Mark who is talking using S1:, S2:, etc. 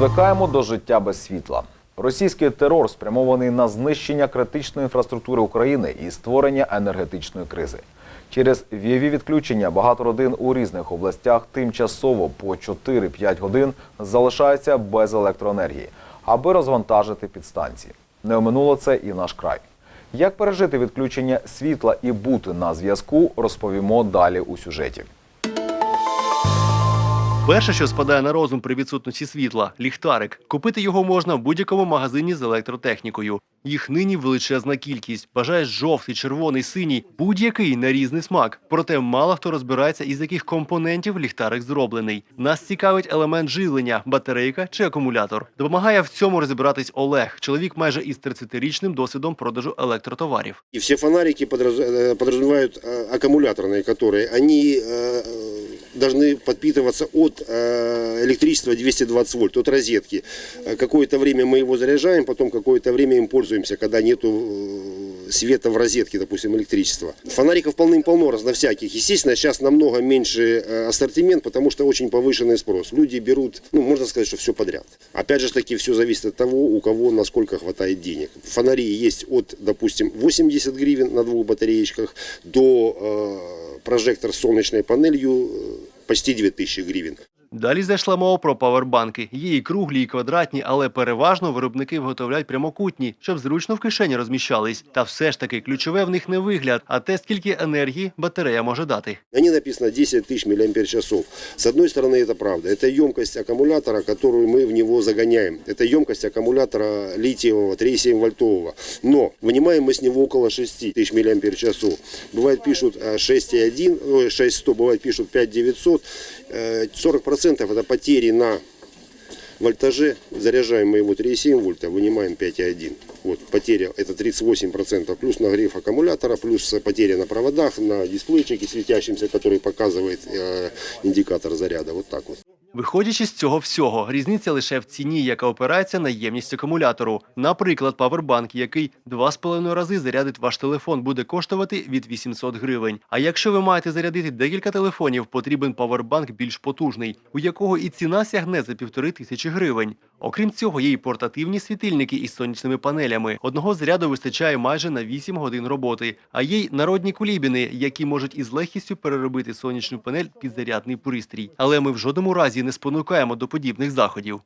S1: Звикаємо до життя без світла. Російський терор спрямований на знищення критичної інфраструктури України і створення енергетичної кризи. Через вієві відключення багато родин у різних областях тимчасово по 4-5 годин залишаються без електроенергії, аби розвантажити підстанції. Не оминуло це і наш край. Як пережити відключення світла і бути на зв'язку, розповімо далі у сюжеті.
S2: Перше, що спадає на розум при відсутності світла ліхтарик. Купити його можна в будь-якому магазині з електротехнікою. Їх нині величезна кількість. Бажаєш жовтий, червоний, синій, будь-який на різний смак. Проте мало хто розбирається, із яких компонентів ліхтарик зроблений. Нас цікавить елемент живлення, батарейка чи акумулятор. Допомагає в цьому розібратись Олег, чоловік майже із 30-річним досвідом продажу електротоварів.
S3: И все фонарики подраз- э, подразумевают э, аккумуляторные, которые они э, должны подпитываться от э, электричества 220 вольт, от розетки. Э, Какое-то время мы его заряжаем, потом какое-то время им пользуемся, когда нету э, света в розетке, допустим, электричества. Фонариков полным-полно разно всяких. Естественно, сейчас намного меньше э, ассортимент, потому что очень повышенный спрос. Люди берут, ну, можно сказать, что все подряд. Опять же таки, все зависит от того, у кого насколько хватает денег. Фонари есть от, допустим, 80 гривен на двух батареечках до э, прожектор с солнечной панелью э, почти 2000 гривен.
S2: Далі зайшла мова про павербанки. Є і круглі, і квадратні, але переважно виробники виготовляють прямокутні, щоб зручно в кишені розміщались. Та все ж таки ключове в них не вигляд, а те, скільки енергії батарея може дати.
S3: На Вони написано 10 тисяч мАч. часов. З однієї сторони, це правда. Це ємкість акумулятора, яку ми в нього заганяємо. Це ємкість акумулятора літієвого 3,7 вольтового. Но винімаємо ми з нього около 6 тисяч мАч. часов. Буває пишуть 6,1, 6,100, буває пишуть 5,900, 40% 10% это потери на вольтаже. Заряжаем мы его 3,7 вольта, вынимаем 5,1. Вот потеря это 38%. Плюс нагрев аккумулятора, плюс потеря на проводах, на дисплейчике светящемся, который показывает э, индикатор заряда. Вот так вот.
S2: Виходячи з цього всього, різниця лише в ціні, яка опирається на ємність акумулятору. Наприклад, павербанк, який 2,5 рази зарядить ваш телефон, буде коштувати від 800 гривень. А якщо ви маєте зарядити декілька телефонів, потрібен павербанк більш потужний, у якого і ціна сягне за півтори тисячі гривень. Окрім цього, є й портативні світильники із сонячними панелями. Одного заряду вистачає майже на 8 годин роботи. А є й народні кулібіни, які можуть із легкістю переробити сонячну панель під зарядний пристрій. Але ми в жодному разі не спонукаємо до подібних заходів.